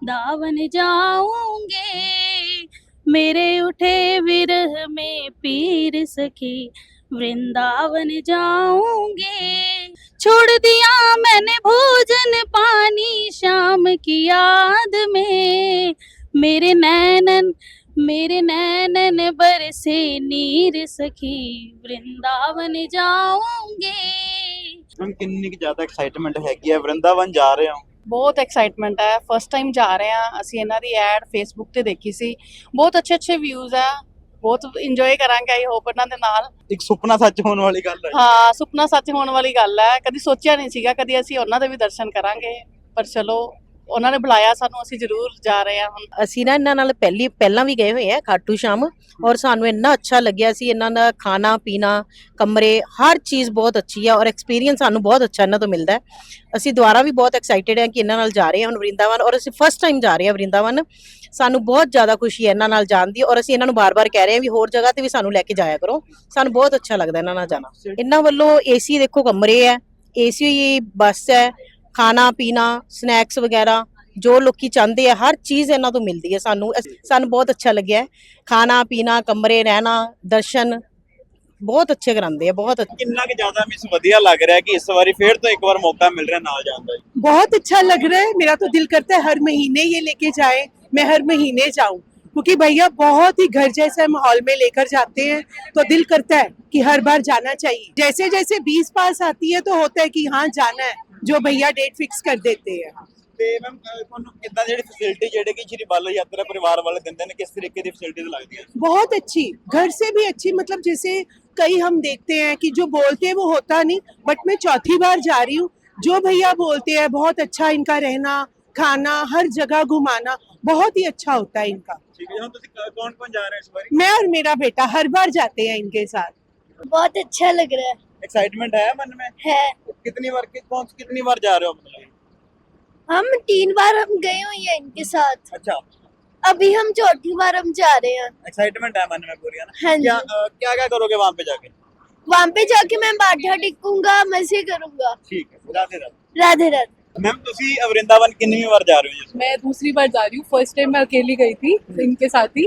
वृंदावन जाऊंगी मेरे उठे विरह में पीर सखी वृंदावन जाऊंगे छोड़ दिया मैंने भोजन पानी शाम की याद में मेरे नैनन मेरे नैनन बरसे नीर सखी वृंदावन जाऊंगे ਹੁਣ ਕਿੰਨੀ ਕੁ ਜ਼ਿਆਦਾ ਐਕਸਾਈਟਮੈਂਟ ਹੈਗੀ ਹੈ ਵਰਿੰਦਾਵਨ ਜਾ ਰਹੇ ਹੋ ਬਹੁਤ ਐਕਸਾਈਟਮੈਂਟ ਹੈ। ਫਸਟ ਟਾਈਮ ਜਾ ਰਹੇ ਹਾਂ। ਅਸੀਂ ਇਹਨਾਂ ਦੀ ਐਡ ਫੇਸਬੁੱਕ ਤੇ ਦੇਖੀ ਸੀ। ਬਹੁਤ ਅੱਛੇ ਅੱਛੇ ਵਿਊਜ਼ ਆ ਬਹੁਤ ਇੰਜੋਏ ਕਰਾਂਗੇ ਆਈ ਹੋਪ ਇਹਨਾਂ ਦੇ ਨਾਲ। ਇੱਕ ਸੁਪਨਾ ਸੱਚ ਹੋਣ ਵਾਲੀ ਗੱਲ ਹੈ। ਹਾਂ ਸੁਪਨਾ ਸੱਚ ਹੋਣ ਵਾਲੀ ਗੱਲ ਹੈ। ਕਦੀ ਸੋਚਿਆ ਨਹੀਂ ਸੀਗਾ। ਕਦੀ ਅਸੀਂ ਉਹਨਾਂ ਦੇ ਵੀ ਦਰਸ਼ਨ ਕਰਾਂਗੇ। ਪਰ ਚਲੋ ਉਹਨਾਂ ਨੇ ਬੁਲਾਇਆ ਸਾਨੂੰ ਅਸੀਂ ਜ਼ਰੂਰ ਜਾ ਰਹੇ ਹਾਂ ਹੁਣ। ਅਸੀਂ ਨਾ ਇਹਨਾਂ ਨਾਲ ਪਹਿਲੀ ਪਹਿਲਾਂ ਵੀ ਗਏ ਹੋਏ ਆ ਖਾਟੂ ਸ਼ਾਮ ਔਰ ਸਾਨੂੰ ਇੰਨਾ ਅੱਛਾ ਲੱਗਿਆ ਸੀ ਇਹਨਾਂ ਦਾ ਖਾਣਾ ਪੀਣਾ ਕਮਰੇ ਹਰ ਚੀਜ਼ ਬਹੁਤ ਅੱਛੀ ਹੈ ਔਰ ਐਕਸਪੀਰੀਅੰਸ ਸਾਨੂੰ ਬਹੁਤ ਅੱਛਾ ਇਹਨਾਂ ਤੋਂ ਮਿਲਦਾ ਹੈ। ਅਸੀਂ ਦੁਬਾਰਾ ਵੀ ਬਹੁਤ ਐਕਸਾਈਟਿਡ ਹਾਂ ਕਿ ਇਹਨਾਂ ਨਾਲ ਜਾ ਰਹੇ ਹਾਂ ਹੁਣ ਵਰਿੰਦਾਵਨ ਔਰ ਅਸੀਂ ਫਸਟ ਟਾਈਮ ਜਾ ਰਹੇ ਹਾਂ ਵਰਿੰਦਾਵਨ। ਸਾਨੂੰ ਬਹੁਤ ਜ਼ਿਆਦਾ ਖੁਸ਼ੀ ਹੈ ਇਹਨਾਂ ਨਾਲ ਜਾਣ ਦੀ ਔਰ ਅਸੀਂ ਇਹਨਾਂ ਨੂੰ ਬਾਰ-ਬਾਰ ਕਹਿ ਰਹੇ ਹਾਂ ਵੀ ਹੋਰ ਜਗ੍ਹਾ ਤੇ ਵੀ ਸਾਨੂੰ ਲੈ ਕੇ ਜਾਇਆ ਕਰੋ। ਸਾਨੂੰ ਬਹੁਤ ਅੱਛਾ ਲੱਗਦਾ ਇਹਨਾਂ ਨਾਲ ਜਾਣਾ। ਇਹਨਾਂ ਵੱਲੋਂ ਏਸੀ ਦੇਖੋ ਕਮਰੇ ਹੈ ਏਸੀ ਬੱਸ ਹੈ ਖਾਣਾ ਪੀਣਾ ਸਨੈਕਸ ਵਗੈਰਾ ਜੋ ਲੋਕੀ ਚਾਹੁੰਦੇ ਆ ਹਰ ਚੀਜ਼ ਇਹਨਾਂ ਤੋਂ ਮਿਲਦੀ ਹੈ ਸਾਨੂੰ ਅਸ- ਸਾਨੂੰ ਬਹੁਤ ਅੱਛਾ ਲੱਗਿਆ ਹੈ। ਖਾਣਾ ਪੀਣਾ ਕਮਰੇ ਰਹਿਣਾ ਦਰਸ਼ਨ ਬਹੁਤ ਅੱਛੇ ਕਰਾਉਂਦੇ ਆ ਬਹੁਤ ਅੱਛੇ ਕਿੰਨਾ ਕਿ ਜ਼ਿਆਦਾ ਮਿਸ ਵਧੀਆ ਲੱਗ ਰਿਹਾ ਕਿ ਇਸ ਵਾਰੀ ਫੇਰ ਤੋਂ ਇੱਕ ਵਾਰ ਮੌਕਾ ਮਿਲ ਰਿਹਾ ਨਾਲ ਜਾਣ ਦਾ ਜੀ बहुत अच्छा लग रहा है मेरा तो दिल करता है हर महीने ये लेके जाए मैं हर महीने जाऊं क्योंकि भैया बहुत ही घर जैसा माहौल में लेकर जाते हैं तो दिल करता है कि हर बार जाना चाहिए जैसे जैसे बीस पास आती है तो होता है कि हाँ जाना है जो भैया डेट फिक्स कर देते हैं ਤੇ ਮੈਮ ਤੁਹਾਨੂੰ ਕਿੱਦਾਂ ਜਿਹੜੀ ਫੈਸਿਲਿਟੀ ਜਿਹੜੇ ਕਿ ਸ਼੍ਰੀ ਬਾਲਾ ਯਾਤਰਾ ਪਰਿਵਾਰ ਵਾਲੇ ਦਿੰਦੇ ਨੇ ਕਿਸ ਤਰੀਕੇ ਦੀ ਫੈਸਿਲਿਟੀਜ਼ ਲੱਗਦੀਆਂ बहुत अच्छी घर से भी अच्छी मतलब जैसे कई हम देखते हैं कि जो बोलते हैं वो होता नहीं बट मैं चौथी बार जा रही हूँ जो भैया बोलते हैं बहुत अच्छा इनका रहना खाना हर जगह घुमाना बहुत ही अच्छा होता है इनका ਠੀਕ ਹੈ ਜੀ, ਹੁਣ ਤੁਸੀਂ ਕੌਣ ਕੌਣ ਜਾ ਰਹੇ ਹੋ ਇਸ ਵਾਰੀ मैं और मेरा बेटा हर बार जाते हैं इनके साथ ਬਹੁਤ ਅੱਛਾ ਲੱਗ ਰਿਹਾ एक्साइटमेंट है मन में है कितनी बार कि- कौन कितनी बार जा रहे हो मतलब हम तीन बार हम गए हुए हैं इनके साथ अच्छा अभी हम चौथी बार हम जा रहे हैं एक्साइटमेंट है मन में पूरी है ना हाँ जी क्या क्या क्या करोगे वहाँ पे जाके वहाँ पे जाके मैं माथा टेकूंगा मजे करूंगा ठीक है राधे राधे राधे राधे मैम ਤੁਸੀਂ ਵਰਿੰਦਾਵਨ ਕਿੰਨੀ ਵਾਰ ਜਾ ਰਹੇ ਹੋ ਜੀ मैं दूसरी बार जा रही हूँ फर्स्ट टाइम मैं अकेली गई थी इनके साथ ही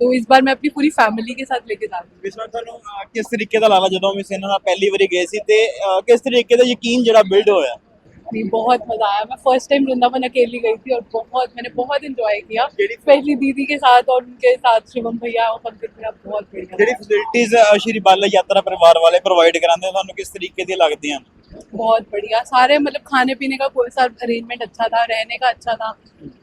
तो इस बार मैं अपनी पूरी फैमिली के साथ लेके जा रही हूँ ਇਸ ਵਾਰ ਤੁਹਾਨੂੰ ਅਹ, ਕਿਸ ਤਰੀਕੇ ਦਾ ਲੱਗਦਾ ਜਦੋਂ ਮਿਸ ਇਹਨਾਂ ਨਾਲ ਪਹਿਲੀ ਵਾਰੀ ਗਏ ਸੀ ਤੇ ਅਹ, ਕਿਸ ਤਰੀਕੇ ਦਾ ਯਕੀਨ ਜਿਹੜਾ ਬਿਲਡ ਹੋਇਆ नहीं बहुत मजा आया मैं फर्स्ट टाइम वृंदावन अकेली गई थी और बहुत मैंने बहुत इंजॉय किया केड़ी- पहली दीदी के साथ और उनके साथ शिवम भैया और पंकज भैया बहुत बढ़िया ਜਿਹੜੀ ਫੈਸਿਲਿਟੀਜ਼ ਸ਼੍ਰੀ ਬਾਲਾ ਯਾਤਰਾ ਪਰਿਵਾਰ ਵਾਲੇ ਪ੍ਰੋਵਾਈਡ ਕਰਾਉਂਦੇ ਆ, ਤੁਹਾਨੂੰ ਕਿਸ ਤਰੀਕੇ ਦੀ ਲੱਗਦੀਆਂ बहुत बढ़िया सारे मतलब खाने पीने का कोई सा अरेंजमेंट अच्छा था रहने का अच्छा था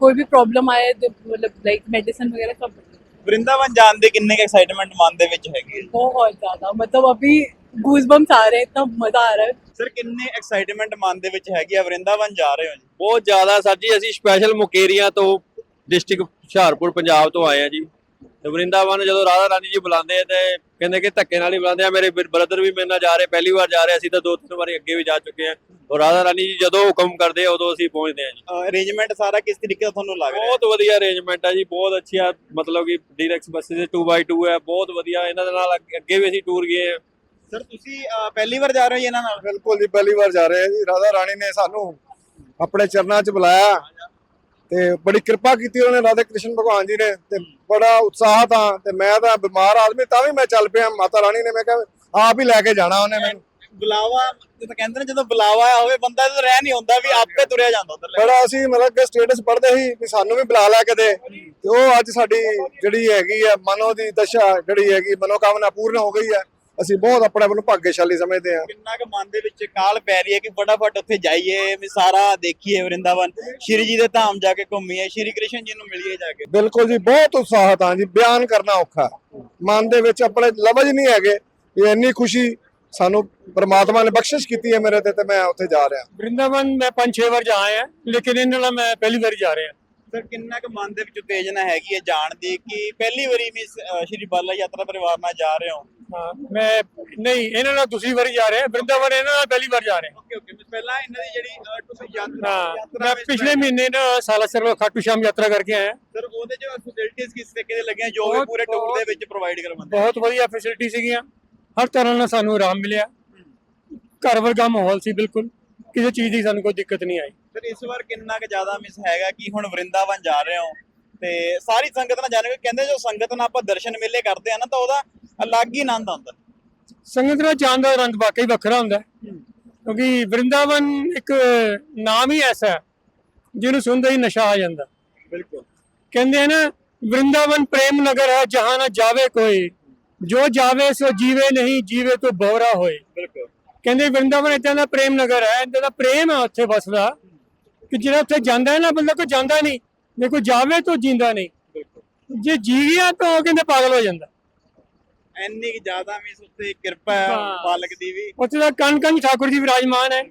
कोई भी प्रॉब्लम आए तो मतलब लाइक मेडिसिन वगैरह सब बढ़िया। ਵਰਿੰਦਾਵਨ ਜਾਣ ਦੇ ਕਿੰਨੇ ਐਕਸਾਈਟਮੈਂਟ ਮਨ ਦੇ ਵਿੱਚ ਹੈਗੀ ਹੈ बहुत ज्यादा मतलब अभी गूजबम्स आ रहे हैं इतना मजा आ रहा है ਸਰ ਕਿੰਨੇ ਐਕਸਾਈਟਮੈਂਟ ਮਨ ਦੇ ਵਿੱਚ ਹੈਗੀ ਆ ਵਰਿੰਦਾਵਨ ਜਾ ਰਹੇ ਹੋ ਜੀ ਬਹੁਤ ਜ਼ਿਆਦਾ ਸਰ ਜੀ ਅਸੀਂ ਸਪੈਸ਼ਲ ਮੁਕੇਰੀਆਂ ਤੋਂ ਡਿਸਟ੍ਰਿਕਟ ਹੁਸ਼ਿਆਰਪੁਰ ਪੰਜਾਬ ਤੋਂ ਆਏ ਆ ਜੀ ਤੇ ਵਰਿੰਦਾਵਨ ਜਦੋਂ ਰਾਧਾ ਰਾਣੀ ਜੀ ਬੁਲਾਉਂਦੇ ਆ ਤੇ ਕਹਿੰਦੇ ਕਿ ਧੱਕੇ ਨਾਲ ਹੀ ਬੁਲਾਉਂਦੇ ਆ। ਮੇਰੇ ਬ੍ਰਦਰ ਵੀ ਮੇਰੇ ਨਾਲ ਜਾ ਰਹੇ ਪਹਿਲੀ ਵਾਰ ਜਾ ਰਹੇ ਅਸੀਂ ਤਾਂ ਦੋ ਤਿੰਨ ਵਾਰੀ ਅੱਗੇ ਵੀ ਜਾ ਚੁੱਕੇ ਆ। ਔਰ ਰਾਧਾ ਰਾਣੀ ਜੀ ਜਦੋਂ ਹੁਕਮ ਕਰਦੇ ਆ ਉਦੋਂ ਅਸੀਂ ਪਹੁੰਚਦੇ ਆ ਜੀ। ਅਰੇਂਜਮੈਂਟ ਸਾਰਾ ਕਿਸ ਤਰੀਕੇ ਦਾ ਤੁਹਾਨੂੰ ਲੱਗ ਰਿਹਾ? ਹੈ ਬਹੁਤ ਵਧੀਆ ਅਰੇਂਜਮੈਂਟ ਹੈ ਜੀ ਬਹੁਤ ਅੱਛਾ ਮਤਲਬ ਕਿ ਡੀਲੈਕਸ ਬੱਸਸ 2x2 ਹੈ ਬਹੁਤ ਵਧੀਆ। ਇਹਨਾਂ ਦੇ ਨਾਲ ਅੱਗੇ- ਵੀ ਅਸੀਂ ਟੂਰ ਗਏ ਆ। ਸਰ ਤੁਸੀਂ ਪਹਿਲੀ ਵਾਰ ਜਾ ਰਹੇ ਹੋ ਜੀ ਇਹਨਾਂ ਨਾਲ? ਬਿਲਕੁਲ ਜੀ ਪਹਿਲੀ ਵਾਰ ਜਾ ਰਹੇ ਹਾਂ ਜੀ। ਰਾਧਾ ਰਾਣੀ ਨੇ ਸਾਨੂੰ ਆਪਣੇ ਚਰਨਾਂ 'ਚ ਬੁਲਾਇਆ। ਤੇ ਬੜੀ ਕਿਰਪਾ ਕੀਤੀ ਉਹਨੇ ਰਾਧਾ ਕ੍ਰਿਸ਼ਨ ਭਗਵਾਨ ਜੀ ਨੇ ਤੇ ਬੜਾ ਉਤਸ਼ਾਹ ਤਾਂ ਤੇ ਮੈਂ ਤਾਂ ਬਿਮਾਰ ਆਦਮੀ ਤਾਂ ਵੀ ਮੈਂ ਚੱਲ ਪਿਆ ਮਾਤਾ ਰਾਣੀ ਨੇ ਮੈਂ ਕਿਹਾ ਆਪ ਹੀ ਲੈ ਕੇ ਜਾਣਾ ਉਹਨੇ ਮੈਨੂੰ। ਬੁਲਾਵਾ ਜਦੋਂ ਕਹਿੰਦੇ ਨੇ ਜਦੋਂ ਬੁਲਾਵਾ ਹੋਵੇ ਬੰਦਾ ਤਾਂ ਰਹਿ ਨਹੀਂ ਹੁੰਦਾ ਵੀ ਆਪੇ ਤੁਰਿਆ ਜਾਂਦਾ ਉਧਰ ਬੜਾ ਅਸੀਂ ਮਤਲਬ ਕਿ ਸਟੇਟਸ ਪੜ੍ਹਦੇ ਸੀ ਵੀ ਸਾਨੂੰ ਵੀ ਬੁਲਾ ਲੈ ਕਦੇ ਤੇ ਉਹ ਅੱਜ ਸਾਡੀ ਜਿਹੜੀ ਹੈਗੀ ਆ ਮਨੋ ਦੀ ਦਸ਼ਾ ਜਿਹੜੀ ਹੈਗੀ ਮਨੋਕਾਮਨਾ ਪੂਰਨ ਹੋ ਗਈ ਹੈ ਅਸੀਂ ਬਹੁਤ ਆਪਣੇ ਆਪ ਨੂੰ ਭਾਗਿਆਸ਼ਾਲੀ ਸਮਝਦੇ ਹਾਂ। ਕਿੰਨਾ ਕੁ ਮਨ ਦੇ ਵਿੱਚ ਕਾਲ ਪੈ ਰਹੀ ਹੈ ਕਿ ਫਟਾਫਟ ਉੱਥੇ ਜਾਈਏ ਵੀ ਸਾਰਾ ਦੇਖੀਏ ਵਰਿੰਦਾਵਨ। ਸ਼੍ਰੀ ਜੀ ਦੇ ਧਾਮ ਜਾ ਕੇ ਘੁੰਮੀਏ ਸ਼੍ਰੀ ਕ੍ਰਿਸ਼ਨ ਜੀ ਨੂੰ ਮਿਲੀਏ ਜਾ ਕੇ। ਬਿਲਕੁਲ ਜੀ ਬਹੁਤ ਉਤਸ਼ਾਹਤ ਹਾਂ ਜੀ ਬਿਆਨ ਕਰਨਾ ਔਖਾ। ਮਨ ਦੇ ਵਿੱਚ ਆਪਣੇ ਲਫ਼ਜ਼ ਨਹੀਂ ਹੈਗੇ ਇਹ ਇੰਨੀ ਖੁਸ਼ੀ ਸਾਨੂੰ ਪ੍ਰਮਾਤਮਾ ਨੇ ਬਖਸ਼ਿਸ਼ ਕੀਤੀ ਹੈ ਮੇਰੇ ਤੇ ਤੇ ਮੈਂ ਉੱਥੇ ਜਾ ਰਿਹਾ। ਵਰਿੰਦਾਵਨ ਮੈਂ ਪੰਜ ਛੇ ਵਾਰ ਜਾ ਆਇਆ ਲੇਕਿਨ ਇਹਨਾਂ ਨਾਲ ਮੈਂ ਪਹਿਲੀ ਵਾਰੀ ਜਾ ਰਿਹਾ। ਸਰ ਕਿੰਨਾ ਕੁ ਮਨ ਦੇ ਵਿੱਚ ਉਤੇਜਨਾ ਹੈਗੀ ਹੈ ਜਾਣ ਦੀ ਕਿ ਪਹਿਲੀ ਵਾਰੀ ਵੀ ਸ਼੍ਰੀ ਬਾਲਾ ਯਾਤਰਾ ਪਰਿਵਾਰ ਨਾਲ ਜਾ ਰਹੇ ਹੋ? ਹਾਂ ਮੈਂ ਨਹੀਂ ਇਹਨਾਂ ਨਾਲ ਦੂਸਰੀ ਵਾਰੀ ਜਾ ਰਿਹਾ ਵਰਿੰਦਾਵਨ ਇਹਨਾਂ ਨਾਲ ਪਹਿਲੀ ਵਾਰ ਜਾ ਰਿਹਾ ਓਕੇ ਓਕੇ ਪਹਿਲਾਂ ਇਹਨਾਂ ਦੀ ਜਿਹੜੀ ਤੁਸੀਂ ਯਾਤਰਾ ਮੈਂ ਪਿਛਲੇ ਮਹੀਨੇ ਨਾ ਸਾਲਾਸਰ ਖਾਟੂ ਸ਼ਾਮ ਯਾਤਰਾ ਕਰਕੇ ਆਇਆ। ਸਰ ਉਹਦੇ ਚ ਫੈਸਿਲਿਟੀਆਂ ਕਿਸ ਤਰੀਕੇ ਦੇ ਲੱਗੀਆਂ ਜੋ ਵੀ ਪੂਰੇ ਟੂਰ ਦੇ ਵਿੱਚ ਪ੍ਰੋਵਾਈਡ ਕਰਵਾਉਂਦੇ ਬਹੁਤ ਵਧੀਆ ਫੈਸਿਲਿਟੀ ਸੀਗੀਆਂ। ਹਰ ਤਰ੍ਹਾਂ ਨਾਲ ਸਾਨੂੰ ਆਰਾਮ ਮਿਲਿਆ। ਘਰ ਵਰਗਾ ਮਾਹੌਲ ਸੀ ਬਿਲਕੁਲ। ਕਿਸੇ ਚੀਜ਼ ਦੀ ਸਾਨੂੰ ਕੋਈ ਦਿੱਕਤ ਨਹੀਂ ਆਈ। ਸਰ ਇਸ ਵਾਰ ਕਿੰਨਾ ਕੁ ਜ਼ਿਆਦਾ ਮਿਸ ਹੈਗਾ ਕਿ ਹੁਣ ਵਰਿੰਦਾਵਨ ਜਾ ਰਹੇ ਹੋ? ਤੇ ਸਾਰੀ ਸੰਗਤ ਨਾਲ ਜਾਣਗੇ ਕਹਿੰਦੇ ਜੋ ਸੰਗਤ ਨਾਲ ਆਪਾਂ ਦਰਸ਼ਨ ਮੇਲੇ ਕਰਦੇ ਆ ਨਾ ਤਾਂ ਉਹਦਾ ਅਲੱਗ ਹੀ ਆਨੰਦ ਆਉਂਦਾ। ਸੰਗਤ ਨਾਲ ਜਾਣ ਦਾ ਆਨੰਦ ਵਾਕਈ ਵੱਖਰਾ ਹੁੰਦਾ ਹੈ। ਕਿਉਂਕਿ ਵਰਿੰਦਾਵਨ ਇੱਕ ਨਾਮ ਹੀ ਐਸਾ ਹੈ ਜਿਹਨੂੰ ਸੁਣਦੇ ਹੀ ਨਸ਼ਾ ਆ ਜਾਂਦਾ। ਬਿਲਕੁਲ। ਕਹਿੰਦੇ ਆ ਨਾ ਵਰਿੰਦਾਵਨ ਪ੍ਰੇਮ ਨਗਰ ਹੈ ਜਹਾਂ ਨਾ ਜਾਵੇ ਕੋਈ। ਜੋ ਜਾਵੇ ਸੋ ਜੀਵੇ ਨਹੀਂ ਜੀਵੇ ਤੋਂ ਬੋਰਾ ਹੋਏ। ਬਿਲਕੁਲ। ਕਹਿੰਦੇ ਵਰਿੰਦਾਵਨ ਇਦਾਂ ਦਾ ਪ੍ਰੇਮ ਨਗਰ ਹੈ ਇਦਾਂ ਦਾ ਪ੍ਰੇਮ ਹੈ ਉੱਥੇ ਵਸਦਾ ਕਿ ਜਿਹੜਾ ਉੱਥੇ ਜਾਂਦਾ ਹੈ ਨਾ ਬੰਦਾ ਕੋਈ ਜਾਂਦਾ ਨਹੀਂ। ਜੇ ਕੋਈ ਜਾਵੇ ਤਾਂ ਜਿੰਦਾ ਨਹੀਂ। ਜੇ ਜੀ ਗਿਆ ਤਾਂ ਉਹ ਕਹਿੰਦੇ ਪਾਗਲ ਹੋ ਜਾਂਦਾ। ਕੁ ਜ਼ਿਆਦਾ ਮਿਸ ਉੱਤੇ ਕਿਰਪਾ ਹੈ ਹਾਂ। ਮਾਲਕ ਦੀ ਵੀ। ਉੱਥੇ ਦਾ ਕਣ ਕਣ ਠਾਕੁਰ ਜੀ ਵਿਰਾਜਮਾਨ ਹੈ।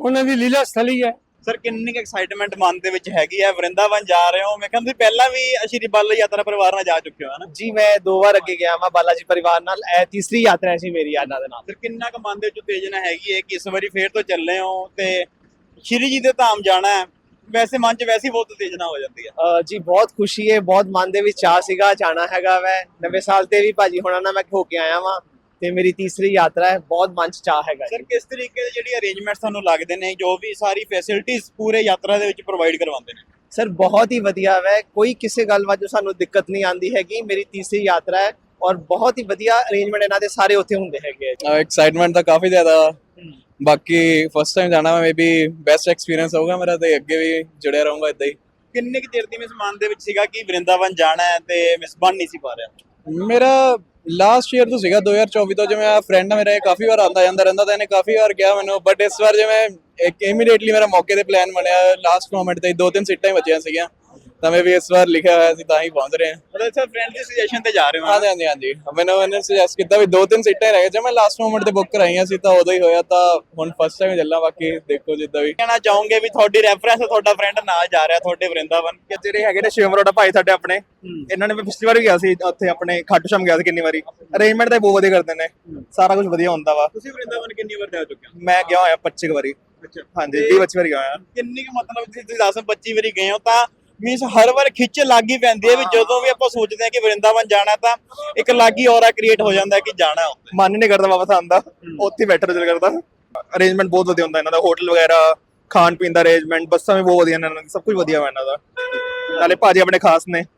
ਉਹਨਾਂ ਦੀ ਲੀਲਾ ਸਥਲੀ ਹੈ। ਸਰ ਕਿੰਨੀ ਐਕਸਾਈਟਮੈਂਟ ਮਨ ਦੇ ਵਿੱਚ ਹੈਗੀ ਹੈ? ਵਰਿੰਦਾਵਨ ਜਾ ਰਹੇ ਹੋ। ਮੈਂ ਕਹਿੰਦਾ ਪਹਿਲਾਂ ਵੀ ਸ਼੍ਰੀ ਬਾਲਾ ਯਾਤਰਾ ਪਰਿਵਾਰ ਨਾਲ ਜਾ ਚੁੱਕੇ ਹੋ ਜੀ ਮੈਂ ਦੋ ਵਾਰ ਅੱਗੇ ਗਿਆ ਮੈਂ ਬਾਲਾ ਜੀ ਪਰਿਵਾਰ ਨਾਲ। ਇਹ ਤੀਸਰੀ ਯਾਤਰਾ ਸੀ ਮੇਰੀ ਇਹਨਾਂ ਦੇ ਨਾਲ। ਸਰ ਕਿੰਨਾ ਕੁ ਮਨ ਦੇ ਵਿੱਚ ਉਤੇਜਨਾ ਹੈਗੀ ਹੈ ਕਿ ਇਸ ਵਾਰੀ ਫੇਰ ਤੋਂ ਚੱਲੇ ਹੋ ਤੇ ਸ਼੍ਰੀ ਜੀ ਦੇ ਧਾਮ ਜਾਣਾ ਹੈ ਵੈਸੇ ਮਨ 'ਚ ਵੈਸੇ ਬਹੁਤ ਉਤੇਜਨਾ ਹੋ ਜਾਂਦੀ ਹੈ। ਅਹ ਜੀ ਬਹੁਤ ਖੁਸ਼ੀ ਹੈ ਬਹੁਤ ਮਨ ਦੇ ਵਿੱਚ ਚਾਹ ਸੀਗਾ ਜਾਣਾ ਹੈਗਾ ਵੈ। ਨਵੇਂ ਸਾਲ ਤੇ ਵੀ ਭਾਜੀ ਹੁਣਾਂ ਨਾਲ ਮੈਂ ਹੋ ਕੇ ਆਇਆ ਵਾਂ ਤੇ ਮੇਰੀ ਤੀਸਰੀ ਯਾਤਰਾ ਹੈ ਬਹੁਤ ਮਨ ਚ ਚਾਹ ਹੈਗਾ ਜੀ। ਸਰ ਕਿਸ ਤਰੀਕੇ ਦੇ ਜਿਹੜੀ ਅਰੇਂਜਮੈਂਟਸ ਤੁਹਾਨੂੰ ਲੱਗਦੇ ਨੇ ਜੋ ਵੀ ਸਾਰੀ ਫੈਸਿਲਿਟੀਆਂ ਪੂਰੇ ਯਾਤਰਾ ਦੇ ਵਿੱਚ ਪ੍ਰੋਵਾਈਡ ਕਰਵਾਉਂਦੇ ਨੇ? ਸਰ ਬਹੁਤ ਹੀ ਵਧੀਆ ਵੈ। ਕੋਈ ਕਿਸੇ ਗੱਲ ਵਜੋਂ ਸਾਨੂੰ ਦਿੱਕਤ ਨਹੀਂ ਆਂਦੀ ਹੈਗੀ ਮੇਰੀ ਤੀਸਰੀ ਯਾਤਰਾ ਹੈ ਔਰ ਬਹੁਤ ਹੀ ਵਧੀਆ ਅਰੇਂਜਮੈਂਟ ਇਹਨਾਂ ਦੇ ਸਾਰੇ ਉੱਥੇ ਹੁੰਦੇ ਹੈਗੇ ਆ। ਐਕਸਾਈਟਮੈਂਟ ਤਾਂ ਕਾਫੀ ਜ਼ਿਆਦਾ ਬਾਕੀ ਫਸਟ ਟਾਈਮ ਜਾਣਾ ਮੈਂ ਮੇਬੀ ਬੈਸਟ ਐਕਸਪੀਰੀਅੰਸ ਹੋਊਗਾ ਮੇਰਾ ਤੇ ਅੱਗੇ ਵੀ ਜੁੜਿਆ ਰਹੂੰਗਾ ਇਦਾਂ ਹੀ। ਕਿੰਨੇ ਕੁ ਚਿਰ ਦੀ ਮਿਸ ਮਨ ਦੇ ਵਿੱਚ ਸੀਗਾ ਕਿ ਵਰਿੰਦਾਵਨ ਜਾਣਾ ਹੈ ਤੇ ਮਿਸ ਬਣ ਨਹੀਂ ਸੀ ਪਾ ਰਿਹਾ? ਮੇਰਾ ਲਾਸਟ ਈਅਰ ਤੋਂ ਸੀਗਾ 2024 ਤੋਂ ਜਿਵੇਂ ਆ ਫਰੈਂਡ ਮੇਰਾ ਇਹ ਕਾਫੀ ਵਾਰ ਆਉਂਦਾ ਜਾਂਦਾ ਰਹਿੰਦਾ ਤਾਂ ਇਹਨੇ ਕਾਫੀ ਵਾਰ ਕਿਹਾ ਮੈਨੂੰ ਬਟ ਇਸ ਵਾਰ ਜਿਵੇਂ ਇੱਕ ਇਮੀਡੀਏਟਲੀ ਮੇਰਾ ਮੌਕੇ ਤੇ ਪਲਾਨ ਬਣਿਆ ਲਾਸਟ ਮੋਮੈਂਟ ਤੇ ਦੋ ਤਿੰਨ ਸੀਟਾਂ ਹੀ ਬਚੀਆਂ ਸੀਗੀਆਂ। ਮੈਂ ਵੀ ਇਸ ਵਾਰ ਲਿਖਿਆ ਹੋਇਆ ਸੀ ਤਾਂ ਹੀ ਪਹੁੰਚ ਰਹੇ। ਹਾਂ ਮਤਲਬ ਸਰ ਫਰੈਂਡ ਦੀ ਸੁਜੈਸ਼ਨ ਤੇ ਜਾ ਰਹੇ ਹੋ। ਹਾਂਜੀ ਹਾਂਜੀ ਹਾਂਜੀ। ਮੈਨੂੰ ਇਹਨੇ ਸੁਜੈਸਟ ਕੀਤਾ ਵੀ ਦੋ ਤਿੰਨ ਸੀਟਾਂ ਹੀ ਰਹਿ ਗਏ ਜੇ ਮੈਂ ਲਾਸਟ ਮੋਮੈਂਟ ਤੇ ਬੁੱਕ ਕਰਾਈਆਂ ਸੀ ਤਾਂ ਉਦੋਂ ਹੀ ਹੋਇਆ ਤਾਂ ਹੁਣ ਫਸਟ ਟਾਈਮ ਚੱਲਾਂ ਬਾਕੀ ਦੇਖੋ ਜਿੱਦਾਂ ਵੀ। ਕਹਿਣਾ ਚਾਹੋਗੇ ਵੀ ਤੁਹਾਡੀ ਰੈਫਰੈਂਸ ਤੁਹਾਡਾ ਫਰੈਂਡ ਨਾਲ ਜਾ ਰਿਹਾ ਤੁਹਾਡੇ ਵਰਿੰਦਾਵਨ। ਕਿ ਜਿਹੜੇ ਹੈਗੇ ਨੇ ਸ਼ਿਵਮ ਭਾਈ ਸਾਡੇ ਆਪਣੇ ਇਹਨਾਂ ਨੇ ਮੈਂ ਪਿਛਲੀ ਵਾਰ ਗਿਆ ਸੀ ਉੱਥੇ ਆਪਣੇ ਖਾਟੂ ਸ਼ਾਮ ਗਿਆ ਸੀ ਕਿੰਨੀ ਵਾਰੀ। ਅਰੇਂਜਮੈਂਟ ਤਾਂ ਬਹੁਤ ਵਧੀਆ ਕਰਦੇ ਨੇ। ਸਾਰਾ ਕੁਝ ਵਧੀਆ ਹੁੰਦਾ ਵਾ। ਤੁਸੀਂ ਵਰਿੰਦਾਵਨ ਕਿੰਨੀ ਵਾਰ ਜਾ ਚੁੱਕੇ ਹੋ? ਮੈਂ ਗਿਆ ਹੋਇਆ 25 ਕੁ ਵਾਰੀ। ਅੱਛਾ। ਹਾਂਜੀ 20 25 ਵਾਰੀ ਗਿਆ ਹੋਇਆ। ਕਿੰਨੀ ਕੁ ਮਤਲਬ ਤੁਸੀਂ 10 25 ਵਾਰੀ ਗਏ ਹੋ ਤਾਂ ਮੀਨਸ ਹਰ ਵਾਰ ਖਿੱਚ ਲੱਗ ਹੀ ਪੈਂਦੀ ਹੈ ਵੀ ਜਦੋਂ ਵੀ ਆਪਾਂ ਸੋਚਦੇ ਹਾਂ ਕਿ ਵਰਿੰਦਾਵਨ ਜਾਣਾ ਤਾਂ ਇੱਕ ਲੱਗ ਹੀ ਔਰਾ ਕ੍ਰੀਏਟ ਹੋ ਜਾਂਦਾ ਹੈ ਕਿ ਜਾਣਾ ਉੱਥੇ। ਮਨ ਹੀ ਨਹੀਂ ਕਰਦਾ ਵਾਪਸ ਆਉਣ ਦਾ। ਉੱਥੇ ਹੀ ਬੈਠਾ ਦਿਲ ਕਰਦਾ। ਅਰੇਂਜਮੈਂਟ ਬਹੁਤ ਵਧੀਆ ਹੁੰਦਾ ਇਹਨਾਂ ਦਾ। ਹੋਟਲ ਵਗੈਰਾ ਖਾਣ ਪੀਣ ਦਾ ਅਰੇਂਜਮੈਂਟ ਬੱਸਾਂ ਵੀ ਬਹੁਤ ਵਧੀਆ ਨੇ ਇਹਨਾਂ ਦੀ। ਸਭ ਕੁਝ ਵਧੀਆ ਵਾ ਇਹਨਾਂ ਦਾ। ਨਾਲੇ ਭਾਜੀ ਆਪਣੇ ਖਾਸ ਨੇ।